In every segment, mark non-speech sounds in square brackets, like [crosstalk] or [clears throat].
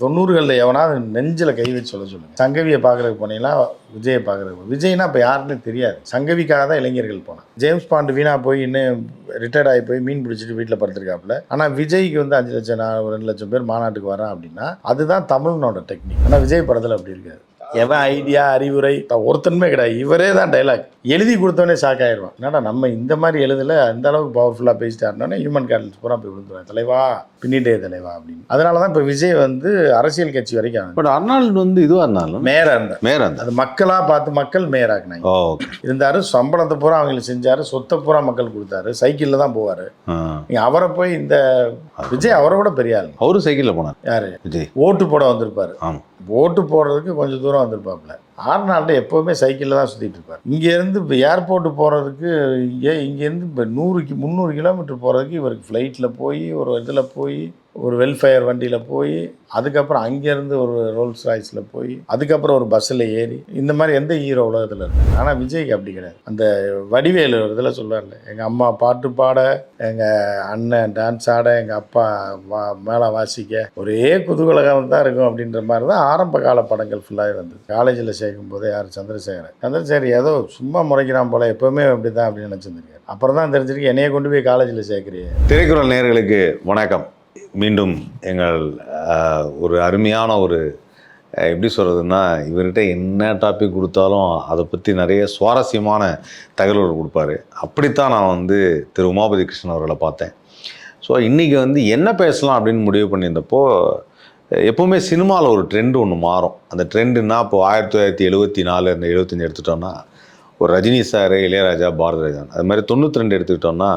தொண்ணூறுகளில் எவனாவது நெஞ்சில் கை வச்சு சொல்ல சொல்லுங்கள் சங்கவியை பார்க்குறதுக்கு போனீங்கன்னா விஜயை பார்க்குறதுக்கு விஜய்னா இப்போ யாருன்னு தெரியாது. சங்கவிக்காக தான் இளைஞர்கள் போனான் ஜேம்ஸ் பாண்டு வீணாக போய் இன்னும் ரிட்டையர்ட் ஆகி போய் மீன் பிடிச்சிட்டு வீட்டில் படுத்திருக்காப்புல. ஆனால் விஜய்க்கு வந்து அஞ்சு லட்சம் நான் ஒரு ரெண்டு லட்சம் பேர் மாநாட்டுக்கு வரான் அப்படின்னா அதுதான் தமிழனோட டெக்னிக் ஆனால் விஜய் படத்தில் அப்படி இருக்காது. எவன் ஐடியா அறிவுரை ஒருத்தனுமே கிடையாது. இவரே தான் டைலாக் எழுதி கொடுத்தோடனே ஷாக் ஆயிடுவான். என்னடா நம்ம இந்த மாதிரி எழுதல அந்த அளவுக்கு பவர்ஃபுல்லாக பேசிட்டாருனோடனே ஹியூமன் கேட்டல்ஸ் பூரா போய் விழுந்துருவாங்க. தலைவா பின்னிட்டே தலைவா அப்படின்னு. அதனால தான் இப்போ விஜய் வந்து அரசியல் கட்சி வரைக்கும் பட் அர்னால்டு வந்து இதுவாக இருந்தாலும் மேயரா இருந்தார். மேயர் இருந்தார். அது மக்களாக பார்த்து மக்கள் மேயராக்குனாங்க. இருந்தாரு சம்பளத்தை பூரா அவங்களுக்கு செஞ்சாரு சொத்தை பூரா மக்கள் கொடுத்தாரு சைக்கிளில் தான் போவார். அவரை போய் இந்த விஜய் அவரை விட பெரிய ஆளுங்க அவரும் சைக்கிளில் போனார். யாரு? விஜய். ஓட்டு போட வந்திருப்பாரு. ஆமாம் ஓட்டு போடுறதுக்கு கொஞ்சம் தூரம் வந்திருப்பாப்புல. ஆறுநாள்கிட்ட எப்போவுமே சைக்கிளில் தான் சுற்றிட்டு இருப்பார். இங்கேருந்து இப்போ ஏர்போர்ட்டு போகிறதுக்கு இங்கே இங்கேருந்து இப்போ நூறு முந்நூறு கிலோமீட்டர் போகிறதுக்கு இவருக்கு ஃப்ளைட்டில் போய் ஒரு இதில் போய் ஒரு வெல்ஃபேர் வண்டியில் போய் அதுக்கப்புறம் அங்கேருந்து ஒரு ரோல்ஸ் ராய்ஸில் போய் அதுக்கப்புறம் ஒரு பஸ்ஸில் ஏறி இந்த மாதிரி எந்த ஹீரோ உலகத்தில் இருக்கு ஆனால் விஜய்க்கு அப்படி கிடையாது. அந்த வடிவேலு இதில் சொல்லுவார்ல எங்கள் அம்மா பாட்டு பாட எங்கள் அண்ணன் டான்ஸ் ஆட எங்கள் அப்பா வா மேலே வாசிக்க ஒரே குதூகலகம் தான் இருக்கும் அப்படின்ற மாதிரி தான் ஆரம்ப கால படங்கள் ஃபுல்லாகவே வந்தது. காலேஜில் சேர்க்கும் போதே யார்? சந்திரசேகரன். சந்திரசேகர் ஏதோ சும்மா முறைக்கிறான் போல எப்போவுமே அப்படி தான் அப்படின்னு நினச்சிருந்துருக்காரு. அப்புறம் தான் தெரிஞ்சிருக்கு என்னைய கொண்டு போய் காலேஜில் சேர்க்குறியே. திரைக்குறள் நேர்களுக்கு வணக்கம். மீண்டும் எங்கள் ஒரு அருமையான ஒரு எப்படி சொல்கிறதுன்னா இவர்கிட்ட என்ன டாபிக் கொடுத்தாலும் அதை பற்றி நிறைய சுவாரஸ்யமான தகவல்கள் கொடுப்பாரு. அப்படித்தான் நான் வந்து திரு உமாபதி கிருஷ்ணன் அவர்களை பார்த்தேன். ஸோ இன்றைக்கி வந்து என்ன பேசலாம் அப்படின்னு முடிவு பண்ணியிருந்தப்போ எப்போவுமே சினிமாவில் ஒரு ட்ரெண்டு ஒன்று மாறும். அந்த ட்ரெண்டுன்னா இப்போ ஆயிரத்தி தொள்ளாயிரத்தி எழுபத்தி நாலு அந்த எழுபத்தஞ்சு எடுத்துட்டோன்னா ஒரு ரஜினி சார் இளையராஜா பாரதிராஜன் அது மாதிரி தொண்ணூற்றி ரெண்டு எடுத்துக்கிட்டோன்னா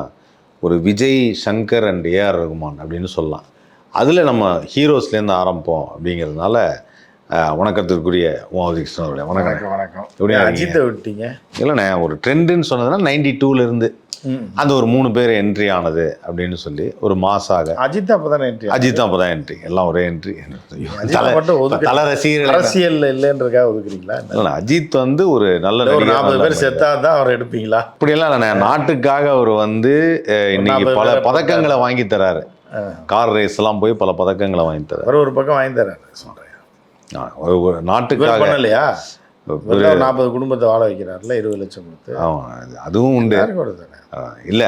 ஒரு Vijay Shankar and A R Rahman அப்படின்னு சொல்லலாம் அதில் நம்ம ஹீரோஸ்லேருந்து ஆரம்பிப்போம் அப்படிங்கிறதுனால வணக்கத்திற்குரிய உமாவதி கிருஷ்ணன் வணக்கம் வணக்கம் வணக்கம் எப்படி ஏன் இருக்கீங்க? அஜித்தை விட்டீங்க இல்லைண்ணே ஒரு ட்ரெண்டுன்னு சொன்னதுன்னா நைன்டி டூலேருந்து. அந்த ஒரு மூணு பேர் என்ட்ரி ஆனது அப்படின்னு சொல்லி ஒரு மாசாக அஜித் அப்போ தானே என்ட்ரி அஜித் தான் அப்போ தான் என்ட்ரி எல்லாம் ஒரே என்ட்ரி தலை ரசிகர்கள் அரசியல்ல இல்லைன்றக்கா ஒதுக்குறீங்களா? இல்லைண்ணா, அஜித் வந்து ஒரு நல்ல ஒரு நாற்பது பேர் செத்தா தான் அவர் எடுப்பீங்களா? அப்படியெல்லாம் இல்லைண்ணே நாட்டுக்காக அவர் வந்து இன்னைக்கு பல பதக்கங்களை வாங்கி தராரு. கார் ரேஸ் எல்லாம் போய் பல பதக்கங்களை வாங்கி தராரு. ஒரு பக்கம் வாங்கி தர்றாரு சொல்றேன் நாட்டுக்காக. தான் நாற்பது குடும்பத்தை வாழ வைக்கிறாருல இருபது லட்சம் கொடுத்து. ஆமா, அதுவும் உண்டு. இல்ல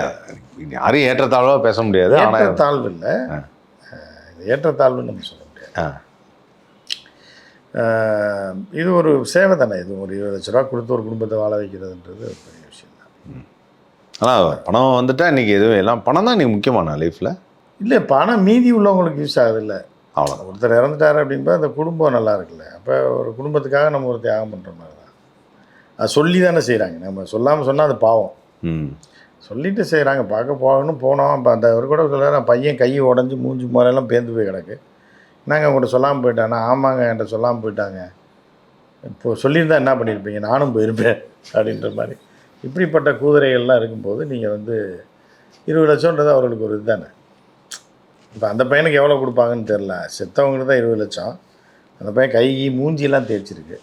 யாரையும் ஏற்றத்தாழ்வா பேச முடியாது ஆனா ஏற்றத்தாழ்வு இல்லை. ஏற்றத்தாழ்வுன்னு நம்ம சொல்ல முடியாது. இது ஒரு சேவை தானே இது ஒரு இருபது லட்ச ரூபா கொடுத்து ஒரு குடும்பத்தை வாழ வைக்கிறதுன்றது ஒரு பெரிய விஷயம் தான். ஆனா பணம் வந்துட்டா இன்னைக்கு எதுவும் எல்லாம் பணம் தான் இன்னைக்கு முக்கியமான லைஃப்ல இல்லை பணம் மீதி உள்ளவங்களுக்கு யூஸ் ஆகுது இல்லை. அவ்வளோ ஒருத்தர் இறந்துட்டாரு அப்படின்பா அந்த குடும்பம் நல்லா இருக்குல்ல. அப்போ ஒரு குடும்பத்துக்காக நம்ம ஒரு தியாகம் பண்ணுற மாதிரி தான் அது சொல்லி தானே செய்கிறாங்க நம்ம சொல்லாமல் சொன்னால் அது பாவம். சொல்லிட்டு செய்கிறாங்க பார்க்க போகணும் போனோம். இப்போ அந்த அவர் கூட சொல்ல பையன் கை உடஞ்சி மூஞ்சி முறையெல்லாம் பேந்து போய் கிடக்கு. நாங்கள் உங்கள்கிட்ட சொல்லாமல் போயிட்டானா? ஆமாங்க என்கிட்ட சொல்லாமல் போயிட்டாங்க. இப்போ சொல்லியிருந்தா என்ன பண்ணியிருப்பீங்க? நானும் போயிருப்பேன் அப்படின்ற மாதிரி. இப்படிப்பட்ட குதிரைகள்லாம் இருக்கும்போது நீங்கள் வந்து இருபது லட்சம்ன்றது அவர்களுக்கு ஒரு இதுதானே? இப்போ அந்த பையனுக்கு எவ்வளோ கொடுப்பாங்கன்னு தெரில. செத்தவங்களுக்கு தான் இருபது லட்சம். அந்த பையன் கை மூஞ்சியெல்லாம் தேய்ச்சிருக்கு.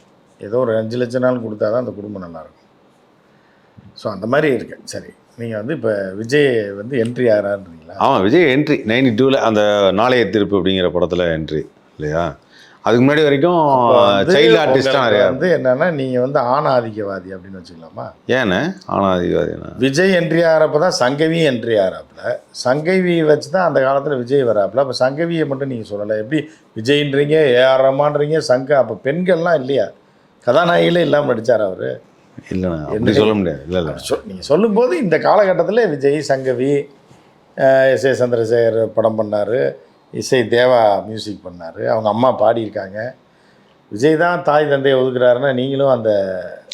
ஏதோ ஒரு அஞ்சு லட்சம் நாள் கொடுத்தா தான் அந்த குடும்பம் நல்லாயிருக்கும். ஸோ அந்த மாதிரி இருக்கு. சரி நீங்கள் வந்து இப்போ விஜய் வந்து என்ட்ரி ஆகிறான்றீங்களா ஆமாம் விஜய் என்ட்ரி நைன்டி டூவில் அந்த நாளைய திருப்பு அப்படிங்கிற படத்தில் என்ட்ரி இல்லையா? அதுக்கு முன்னாடி வரைக்கும் சைல்டு ஆர்டிஸ்டாக நிறையா வந்து என்னன்னா நீங்கள் வந்து ஆண் ஆதிக்கவாதி அப்படின்னு வச்சுக்கலாமா? ஏன்னு அதிகாரினா விஜய் என்ட்ரி ஆகிறப்ப தான் சங்கவி என்ட்ரி ஆகிறாப்புல சங்கவி வச்சு தான் அந்த காலத்தில் விஜய் வராப்புல. அப்போ சங்கவியை மட்டும் நீங்கள் சொல்லலை. எப்படி விஜய்ன்றீங்க ஏஆர் ரமான்றீங்க சங்க அப்போ பெண்கள்லாம் இல்லையா? கதாநாயகிலே இல்லாமல் நடிச்சார் அவர்? இல்லைண்ணா அப்படி சொல்ல முடியாது. இல்லை இல்லை. சொல் நீங்கள் சொல்லும்போது இந்த காலகட்டத்தில் விஜய் சங்கவி எஸ் ஏ சந்திரசேகர் படம் பண்ணார். இசை தேவா மியூசிக் பண்ணார். அவங்க அம்மா பாடியிருக்காங்க. விஜய் தான் தாய் தந்தையை ஒதுக்குறாருன்னா நீங்களும் அந்த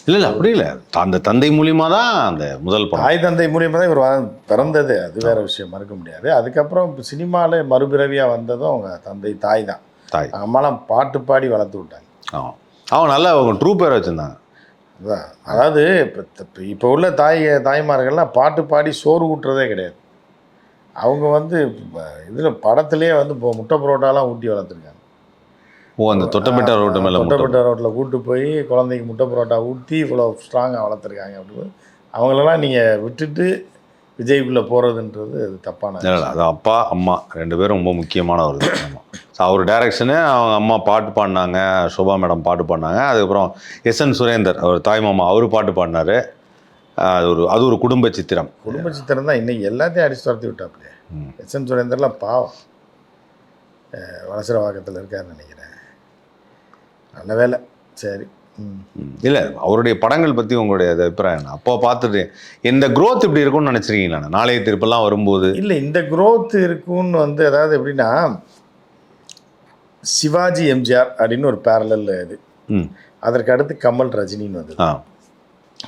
இல்லை இல்லை அப்படி இல்லை. அந்த தந்தை மூலியமா தான் அந்த முதல் படம். தாய் தந்தை மூலியமாக தான் இவர் பிறந்தது. அது வேற விஷயம் மறுக்க முடியாது. அதுக்கப்புறம் சினிமாவில் மறுபிறவியாக வந்ததும் அவங்க தந்தை தாய் தான். தாய். அம்மாலாம் பாட்டு பாடி வளர்த்து விட்டாங்க. ஆமாம் அவன் நல்லா அவங்க ட்ரூ பேர் வச்சுருந்தாங்க. அதான். அதாவது இப்போ இப்போ உள்ள தாய் தாய்மார்கள்லாம் பாட்டு பாடி சோறு ஊட்டுறதே கிடையாது. அவங்க வந்து இதில் படத்துலேயே வந்து இப்போ முட்டை பரோட்டாலாம் ஊட்டி வளர்த்துருக்காங்க. ஓ அந்த தொட்டப்பட்ட ரோட்டு மேலே முட்டை தொட்டப்பட்ட ரோட்டில் கூட்டு போய் குழந்தைக்கு முட்டை பரோட்டா ஊற்றி இவ்வளோ ஸ்ட்ராங்காக வளர்த்துருக்காங்க அப்படின்னு. அவங்களெல்லாம் நீங்கள் விட்டுட்டு விஜய்க்குள்ளே போகிறதுன்றது அது தப்பான இல்லை அது அப்பா அம்மா ரெண்டு பேரும் ரொம்ப முக்கியமானவர் ஸோ அவர் டைரக்ஷனு அவங்க அம்மா பாட்டு பாடினாங்க சோபா மேடம் பாட்டு பாடினாங்க. அதுக்கப்புறம் எஸ் என் சுரேந்தர் அவர் தாய்மாமா அவர் பாட்டு பாடினாரு. அது ஒரு அது ஒரு குடும்ப சித்திரம். குடும்ப சித்திரம் தான் இன்னைக்கு எல்லாத்தையும் அடிச்சு துரத்தி விட்டாப்லையே ம். எஸ். என் சுரேந்தர்லாம் பாவம். அஹ் வலசரவாக்கத்தில் இருக்காருன்னு நினைக்கிறேன். நல்ல வேலை. சரி. ம். இல்லை அவருடைய படங்கள் பற்றி உங்களுடைய அபிப்பிராயம் என்ன? அப்போ பார்த்துட்டு இந்த growth இப்படி இருக்கும்னு நினச்சிருக்கீங்களா? நாளைய திருப்பெல்லாம் வரும்போது? இல்லை இந்த growth இருக்குன்னு வந்து அதாவது எப்படின்னா சிவாஜி எம்ஜிஆர் அப்படின்னு ஒரு பேரலல் இது. ம். அதற்கு அடுத்து கமல் ரஜினின்னு வந்தது. ஆ.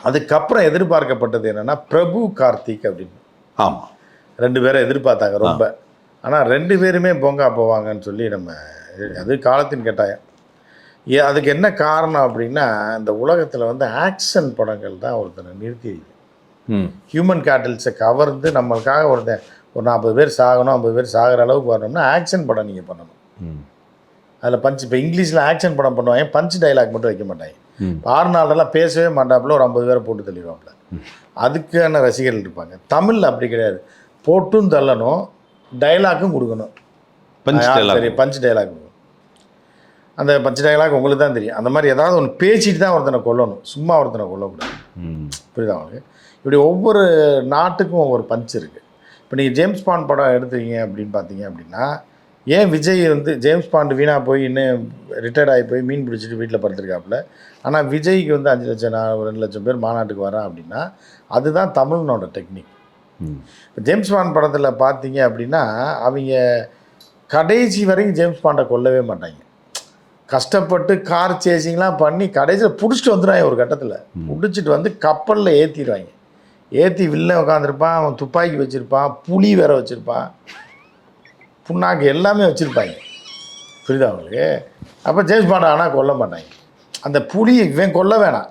அதுக்கப்புறம் எதிர்பார்க்கப்பட்டது என்னன்னா பிரபு கார்த்திக் அப்படின்னு. ஆமாம் ரெண்டு பேரை எதிர்பார்த்தாங்க ரொம்ப. ஆனால் ரெண்டு பேருமே பொங்கா போவாங்கன்னு சொல்லி நம்ம அது காலத்தின் கட்டாயம். ஏ அதுக்கு என்ன காரணம் அப்படின்னா இந்த உலகத்தில் வந்து ஆக்ஷன் படங்கள் தான் ஒருத்தனை நிறுத்தி ஹியூமன் கேட்டல்ஸை கவர்ந்து நம்மளுக்காக ஒருத்தன் ஒரு நாற்பது பேர் சாகணும் ஐம்பது பேர் சாகிற அளவுக்கு வரணும்னா ஆக்ஷன் படம் நீங்கள் பண்ணணும். ம். அதில் பஞ்ச் இப்போ இங்கிலீஷில் ஆக்ஷன் படம் பண்ணுவாங்க பஞ்ச் டைலாக் மட்டும் வைக்க மாட்டாங்க. ம் இப்போ ஆறு நாளெல்லாம் பேசவே மாட்டாப்புல ஒரு ஐம்பது பேரை போட்டு தள்ளிடுவாப்புல. அதுக்கான ரசிகர்கள் இருப்பாங்க. தமிழில் அப்படி கிடையாது. போட்டும் தள்ளணும் டைலாக்கும் கொடுக்கணும். சரி பஞ்ச் டைலாக் அந்த பஞ்ச் டைலாக் உங்களுக்கு தான் தெரியும். அந்த மாதிரி ஏதாவது ஒன்று பேசிட்டு தான் ஒருத்தனை கொல்லணும். சும்மா ஒருத்தனை கொல்லக்கூடாது. ம். புரியுதா உங்களுக்கு? இப்படி ஒவ்வொரு நாட்டுக்கும் ஒவ்வொரு பஞ்ச் இருக்குது இப்போ நீங்கள் ஜேம்ஸ் பாண்ட் படம் எடுத்தீங்க அப்படின்னு பார்த்தீங்க அப்படின்னா ஏன் விஜய் வந்து ஜேம்ஸ் பாண்ட் வீணாக போய் இன்னும் ரிட்டையர்ட் ஆகி போய் மீன் பிடிச்சிட்டு வீட்டில் படுத்திருக்காப்புல? ஆனால் விஜய்க்கு வந்து அஞ்சு லட்சம் நான் ரெண்டு லட்சம் பேர் மாநாட்டுக்கு வரான் அப்படின்னா அதுதான் தமிழ்னோட டெக்னிக் இப்போ ஜேம்ஸ் பாண்ட் படத்தில் பார்த்தீங்க அப்படின்னா அவங்க கடைசி வரைக்கும் ஜேம்ஸ் பாண்டை கொல்லவே மாட்டாங்க. கஷ்டப்பட்டு கார் சேசிங்லாம் பண்ணி கடைசியில் பிடிச்சிட்டு வந்துடுவாங்க ஒரு கட்டத்தில். பிடிச்சிட்டு வந்து கப்பலில் ஏற்றிடுவாங்க ஏற்றி வில்லன் உட்காந்துருப்பான் அவன் துப்பாக்கி வச்சுருப்பான் புலி வேற வச்சுருப்பான். புண்ணாக்கு எல்லாமே வச்சுருப்பாங்க. புரியுதா அவங்களுக்கு அப்போ ஜேம்ஸ் பாண்டை ஆனால் கொல்ல மாட்டாங்க. அந்த புலி இவன் கொல்ல வேணாம்.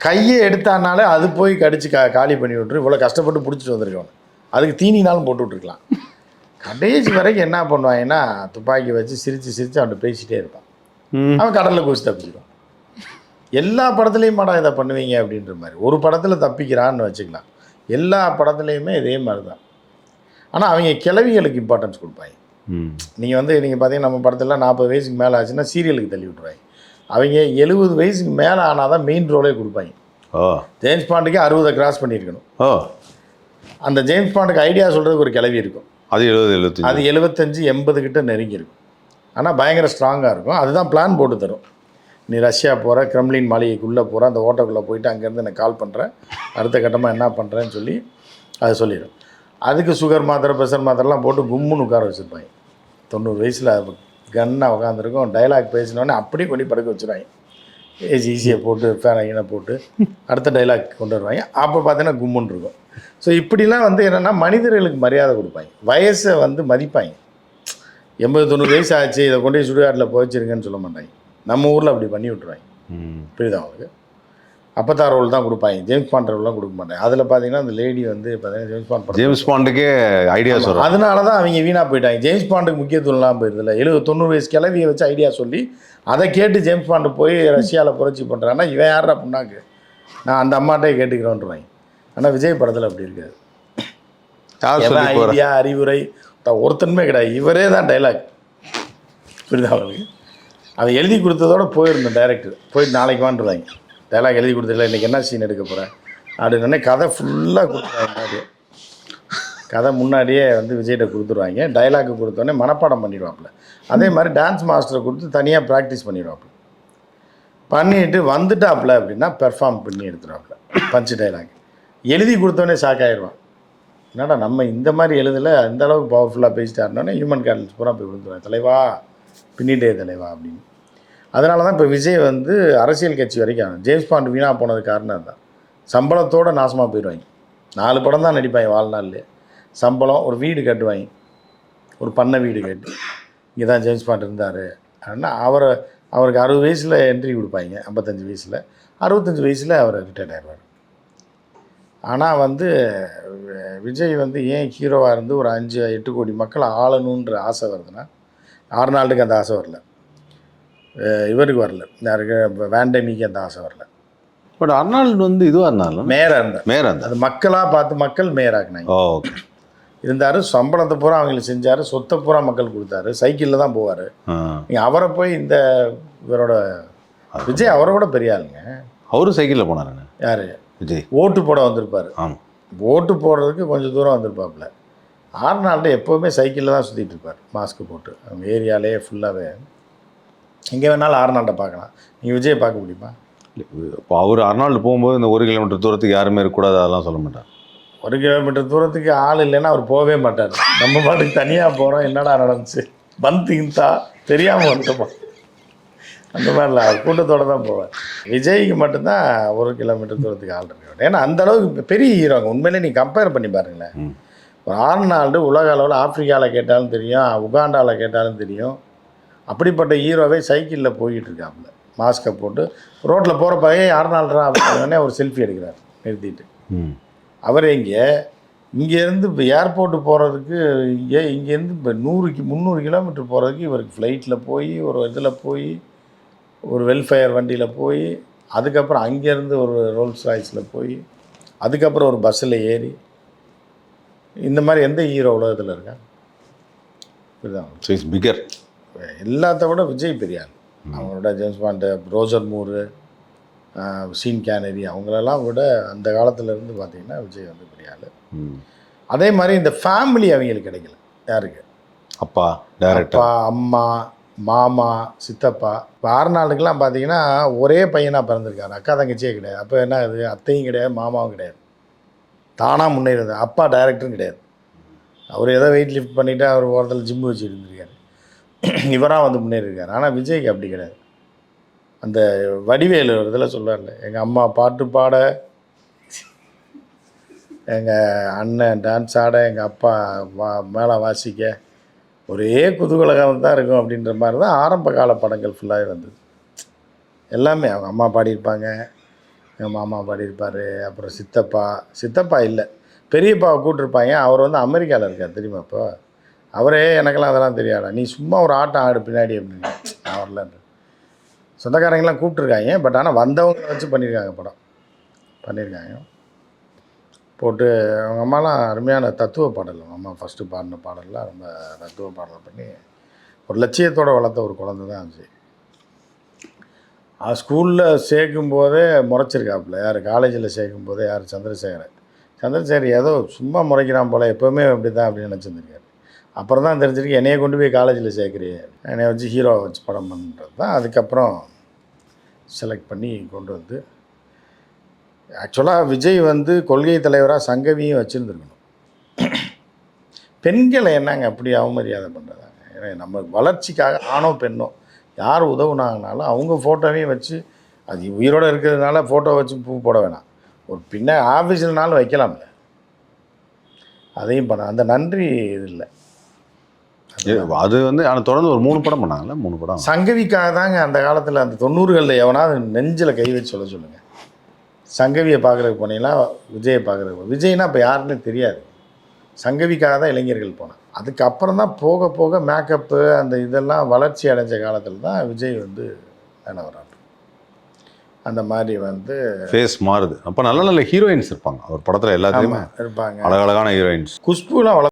கையை எடுத்தானாலே அது போய் கடிச்சு கா காலி பண்ணி விட்டுரு. இவ்வளோ கஷ்டப்பட்டு பிடிச்சிட்டு வந்திருக்கவன். அதுக்கு தீனினாலும் போட்டு விட்ருக்கலாம் கடைசி வரைக்கும் என்ன பண்ணுவாங்கன்னா துப்பாக்கி வச்சு சிரித்து சிரித்து அவன்கிட்ட பேசிட்டே இருப்பான். அவன் கடலில் குதிச்சு தப்பிச்சிடுவான் எல்லா படத்துலையும் படம் இதை பண்ணுவீங்க அப்படின்ற மாதிரி. ஒரு படத்தில் தப்பிக்கிறான்னு வச்சுக்கலாம். எல்லா படத்துலையுமே இதே மாதிரி தான் ஆனால் அவங்க கிளவிகளுக்கு இம்பார்ட்டன்ஸ் கொடுப்பாங்க. நீங்கள் வந்து நீங்கள் பார்த்தீங்கன்னா நம்ம படத்தில் நாற்பது வயசுக்கு மேலே ஆச்சுன்னா சீரியலுக்கு தள்ளி விட்ருவாங்க அவங்க எழுபது வயசுக்கு மேலே ஆனால் தான் மெயின் ரோலே கொடுப்பாங்க. ஓ. ஜேம்ஸ் பாண்டுக்கு அறுபதை கிராஸ் பண்ணியிருக்கணும். ஓ. அந்த ஜேம்ஸ் பாண்டுக்கு ஐடியா சொல்கிறதுக்கு ஒரு கிளவி இருக்கும். அது எழுபது எழுபத்தஞ்சு. அது எழுபத்தஞ்சு எண்பது கிட்ட நெருங்கி இருக்கும். ஆனால் பயங்கர ஸ்ட்ராங்காக இருக்கும். அதுதான் பிளான் போட்டு தரும். நீ ரஷ்யா போகிற கிரெம்லின் மாளிகைக்குள்ளே போகிற அந்த ஓட்டோக்குள்ளே போயிட்டு அங்கேருந்து எனக்கு கால் பண்ணுறேன் அடுத்த கட்டமாக என்ன பண்ணுறேன்னு சொல்லி அது சொல்லிடும் அதுக்கு சுகர் மாத்திரை ப்ரெஷர் மாத்திரைலாம் போட்டு கும்முன்னு உட்கார வச்சுருப்பாங்க. தொண்ணூறு வயசில் கன்னாக உட்காந்துருக்கும் டைலாக் பேசினோடனே அப்படியே கொண்டு படுக்க வச்சுருவாங்க. ஏசி ஈஸியை போட்டு ஃபேனை ஈனை போட்டு அடுத்த டைலாக் கொண்டு வருவாங்க. அப்போ பார்த்தீங்கன்னா கும்முன்னு இருக்கும். ஸோ இப்படிலாம் வந்து என்னென்னா மனிதர்களுக்கு மரியாதை கொடுப்பாங்க. வயசை வந்து மதிப்பாங்க. எண்பது தொண்ணூறு வயசு ஆச்சு இதை கொண்டு போய் சுடுகாட்டில் போச்சிருங்கன்னு சொல்ல மாட்டாங்க. நம்ம ஊரில் அப்படி பண்ணி விட்ருவாங்க புரியுதா அவங்களுக்கு அப்பத்தார் ரோல் தான் கொடுப்பாங்க. ஜேம்ஸ் பாண்ட் ரோல்லாம் கொடுக்க மாட்டாங்க. அதில் பார்த்தீங்கன்னா அந்த லேடி வந்து பார்த்தீங்கன்னா ஜேம்ஸ் பாண்ட் ஜேம்ஸ் பாண்டுக்கே ஐடியா சொல்கிறேன் அதனால தான் அவங்க வீணாக போயிட்டாங்க. ஜேம்ஸ் பாண்டுக்கு முக்கியத்துவம்லாம் போயிருதில்ல. எழுபது தொண்ணூறு வயசு கிளவியை வச்சு ஐடியா சொல்லி அதை கேட்டு ஜேம்ஸ் பாண்டு போய் ரஷ்யாவில் புரட்சி பண்ணுறான்னா இவன் யாரா புண்ணாக்கு? நான் அந்த அம்மாட்டே கேட்டுக்கிறோன்றாங்க ஆனால் விஜய் படத்தில் அப்படி இருக்காது. ஐடியா அறிவுரை ஒருத்தனுமே கிடையாது. இவரே தான் டைலாக் புரியுதா அவங்களுக்கு அதை எழுதி கொடுத்ததோட போயிருந்தோம் டைரக்டர் போயிட்டு நாளைக்கு வாண்டுருவாங்க டைலாக் எழுதி கொடுத்ததில்ல இன்றைக்கி என்ன சீன் எடுக்க போகிறேன் அப்படின்னு கதை ஃபுல்லாக கொடுத்துருவாங்க கதை முன்னாடியே வந்து விஜய்கிட்ட கொடுத்துருவாங்க. டைலாக் கொடுத்தோடனே மனப்பாடம் பண்ணிடுவாப்புல. அதே மாதிரி டான்ஸ் மாஸ்டரை கொடுத்து தனியாக ப்ராக்டிஸ் பண்ணிடுவாப்புல. பண்ணிட்டு வந்துட்டாப்புல அப்படின்னா பெர்ஃபார்ம் பண்ணி எடுத்துருவாப்புல. பஞ்சு டைலாக் எழுதி கொடுத்தோடனே ஷாக் ஆகிடுவான் என்னடா நம்ம இந்த மாதிரி எழுதலை அந்த அளவுக்கு பவர்ஃபுல்லாக பேசிட்டாருனோடனே ஹியூமன் கேட்டல்ஸ் பூரா போய் விழுந்துருவேன் தலைவா பின்னிட்டே தலைவா அப்படின்னு. அதனால தான் இப்போ விஜய் வந்து அரசியல் கட்சி வரைக்கும் ஜேம்ஸ் பாண்ட் வீணாக போனது காரணம் தான் சம்பளத்தோடு நாசமாக போயிடுவாங்க. நாலு படம் தான் நடிப்பாங்க வாழ்நாள்லேயே சம்பளம் ஒரு வீடு கட்டுவாங்க. ஒரு பண்ணை வீடு கட்டி. இங்கே தான் ஜேம்ஸ் பாண்ட் இருந்தார். அப்படின்னா அவரை அவருக்கு அறுபது வயசில் என்ட்ரி கொடுப்பாங்க ஐம்பத்தஞ்சு வயசில். அறுபத்தஞ்சு வயசில் அவர் ரிட்டையர்ட் ஆயிடுவார். ஆனால் வந்து விஜய் வந்து ஏன் ஹீரோவாக இருந்து ஒரு அஞ்சு எட்டு கோடி மக்களை ஆளணுன்ற ஆசை வருதுன்னா ஆறு நாளுக்கு அந்த ஆசை வரல. இவருக்கு வரல. யாருக்கு? வேண்டமிக்கு அந்த ஆசை வரல. பட் அர்னால்டு வந்து இதுவாக இருந்தாலும் மேயராக இருந்தார். மேயர் இருந்தார். அது மக்களாக பார்த்து மக்கள் மேயராக்குனாங்க. ஓகே. இருந்தார் சம்பளத்தை பூரா அவங்களுக்கு செஞ்சார் சொத்தை பூரா மக்கள் கொடுத்தாரு சைக்கிளில் தான் போவார். நீங்கள் அவரை போய் இந்த இவரோட விஜய் அவரை விட பெரிய ஆளுங்க. அவரும் சைக்கிளில் போனாருண்ணே யார்? விஜய். ஓட்டு போட வந்திருப்பார். ஆமாம் ஓட்டு போடுறதுக்கு கொஞ்சம் தூரம் வந்திருப்பாப்புல. ஆறுநாள்கிட்ட எப்போவுமே சைக்கிளில் தான் சுற்றிட்டு இருப்பார். மாஸ்க் போட்டு. அவங்க ஏரியாலே ஃபுல்லாகவே எங்கே வேணாலும் ஆறுநாள்கிட்ட பார்க்கலாம். நீங்கள் விஜயை பார்க்க முடியுமா? இப்போ அவர் அர்னால்டு போகும்போது இந்த ஒரு கிலோமீட்டர் தூரத்துக்கு யாருமே இருக்கக்கூடாது அதெல்லாம் சொல்ல மாட்டார். ஒரு கிலோமீட்டர் தூரத்துக்கு ஆள் இல்லைன்னா அவர் போகவே மாட்டார். நம்ம பாட்டுக்கு தனியாக போகிறோம் என்னடா நடந்துச்சு? வந்துங்கிட்டா தெரியாமல் வந்துட்டோமா. அந்த மாதிரில அவர் கூட்டத்தோட தான் போவார். விஜய்க்கு மட்டும்தான் ஒரு கிலோமீட்டர் தூரத்துக்கு ஆள் இருக்கு ஏன்னா அந்த அளவுக்கு பெரிய ஹீரோங்க உண்மையிலே நீ கம்பேர் பண்ணி பாருங்களேன். ஒரு ஆறுநாள் உலக அளவில் ஆப்பிரிக்காவில் கேட்டாலும் தெரியும் உகாண்டாவில் கேட்டாலும் தெரியும். அப்படிப்பட்ட ஹீரோவே சைக்கிளில் போய்கிட்டு இருக்காப்புல மாஸ்கை போட்டு ரோட்டில் போகிற பையன் ஆறுநாள்ரா அப்படின்னு ஒரு செல்ஃபி எடுக்கிறார் நிறுத்திட்டு. ம். அவர் இங்கே இங்கேருந்து இப்போ ஏர்போர்ட்டு போகிறதுக்கு இங்கே இங்கேருந்து இப்போ நூறு கி முந்நூறு கிலோமீட்டர் போகிறதுக்கு இவருக்கு ஃப்ளைட்டில் போய் ஒரு இதில் போய் ஒரு வெல்ஃபேர் வண்டியில் போய் அதுக்கப்புறம் அங்கேருந்து ஒரு ரோல்ஸ் ராய்ஸில் போய் அதுக்கப்புறம் ஒரு பஸ்ஸில் ஏறி இந்த மாதிரி எந்த ஹீரோ உலகத்தில் இருக்கா இதுதான் ஸோ இட்ஸ் பிகர் எல்லாத்த விட விஜய் பெரிய ஆள் அவங்களோட James Bond Roger Moore Sean Connery அவங்களெல்லாம் விட அந்த காலத்துல இருந்து பார்த்தீங்கன்னா விஜய் வந்து பெரிய ஆள் ம். அதே மாதிரி இந்த ஃபேமிலி அவங்களுக்கு கிடைக்கல. யாருக்கு? அப்பா டைரக்டர் அப்பா அம்மா மாமா சித்தப்பா. இப்போ ஆறுநாளுக்கெல்லாம் பார்த்தீங்கன்னா ஒரே பையனாக பிறந்திருக்காரு. அக்கா தங்கச்சியே கிடையாது. அப்போ என்ன இது அத்தையும் கிடையாது மாமாவும் கிடையாது. தானாக முன்னேறது. அப்பா டைரக்டரும் கிடையாது. அவர் ஏதோ வெயிட் லிஃப்ட் பண்ணிவிட்டு அவர் ஓரத்தில் ஜிம்மு வச்சு இருந்திருக்காரு. [clears throat] இவராக வந்து முன்னேறியிருக்காரு. ஆனால் விஜய்க்கு அப்படி கிடையாது. அந்த வடிவேலு இதில் சொல்லுவார்ல எங்கள் அம்மா பாட்டு பாட எங்கள் அண்ணன் டான்ஸ் ஆட எங்கள் அப்பா வா மேலே வாசிக்க ஒரே குதூகலகம் தான் இருக்கும் அப்படின்ற மாதிரி தான் ஆரம்ப கால படங்கள் ஃபுல்லாகவே வந்தது. எல்லாமே அவங்க அம்மா பாடியிருப்பாங்க எங்கள் மாமா பாடியிருப்பார் அப்புறம் சித்தப்பா சித்தப்பா இல்லை பெரியப்பாவை கூப்பிட்ருப்பாங்க அவர் வந்து அமெரிக்காவில் இருக்கார் தெரியுமா இப்போ? அவரே எனக்கெல்லாம் அதெல்லாம் தெரியாதா நீ சும்மா ஒரு ஆட்டம் ஆடு பின்னாடி அப்படின்னு. நான் வரலன்ற சொந்தக்காரங்களாம் கூப்பிட்ருக்காங்க பட் ஆனால் வந்தவங்களை வச்சு பண்ணியிருக்காங்க படம். பண்ணியிருக்காங்க. போட்டு அவங்க அம்மாலாம் அருமையான தத்துவ பாடல். அவங்க அம்மா ஃபஸ்ட்டு பாடின பாடல்லாம் ரொம்ப தத்துவ பாடல் பண்ணி ஒரு லட்சியத்தோடு வளர்த்த ஒரு குழந்தை தான் இருந்துச்சு ஸ்கூலில் சேர்க்கும் போதே முறைச்சிருக்காப்புல. யார் காலேஜில் சேர்க்கும் போதே யார்? சந்திரசேகரன். சந்திரசேகர் ஏதோ சும்மா முறைக்கிறான் போல் எப்போவுமே அப்படி தான் அப்படின்னு நினச்சிருந்துருக்காரு. அப்புறம் தான் தெரிஞ்சிருக்கு என்னையை கொண்டு போய் காலேஜில் சேர்க்குறிய. என்னை வச்சு ஹீரோவை வச்சு படம் பண்ணுறது தான். அதுக்கப்புறம் செலக்ட் பண்ணி கொண்டு வந்து ஆக்சுவலாக விஜய் வந்து கொள்கை தலைவராக சங்கவியும் வச்சுருந்துருக்கணும். பெண்களை என்னங்க அப்படி அவமரியாதை பண்ணுறதாங்க ஏன்னா நம்ம வளர்ச்சிக்காக ஆணோ பெண்ணோ யார் உதவுனாங்கனாலும் அவங்க ஃபோட்டோவையும் வச்சு அது உயிரோடு இருக்கிறதுனால ஃபோட்டோ வச்சு பூ போட வேணாம். ஒரு பின்ன ஆஃபீஸ்லனாலும் வைக்கலாம்ல. அதையும் பண்ண அந்த நன்றி இது இல்லை. அது வந்து ஆனால் தொடர்ந்து ஒரு மூணு படம் பண்ணாங்கல்ல? மூணு படம். சங்கவிக்காக தாங்க அந்த காலத்தில் அந்த தொண்ணூறுகளில் எவனாவது நெஞ்சில் கை வச்சு சொல்ல சொல்லுங்கள் சங்கவியை பார்க்குறதுக்கு போனீங்கன்னா விஜயை பார்க்குறதுக்கு விஜய்னா இப்போ யாருன்னே தெரியாது. சங்கவிக்காக தான் இளைஞர்கள் போனான் அதுக்கப்புறம் தான் போக போக மேக்கப்பு அந்த இதெல்லாம் வளர்ச்சி அடைஞ்ச காலத்தில் தான் விஜய் வந்து மேலே வரான் அந்த மாதிரி வந்து ஃபேஸ் மாறுது. அப்போ நல்ல நல்ல ஹீரோயின்ஸ் இருப்பாங்க. அவர் படத்தில் எல்லாத்துலேயுமே இருப்பாங்க. அழகழகான ஹீரோயின்ஸ் குஷ்புலாம் வள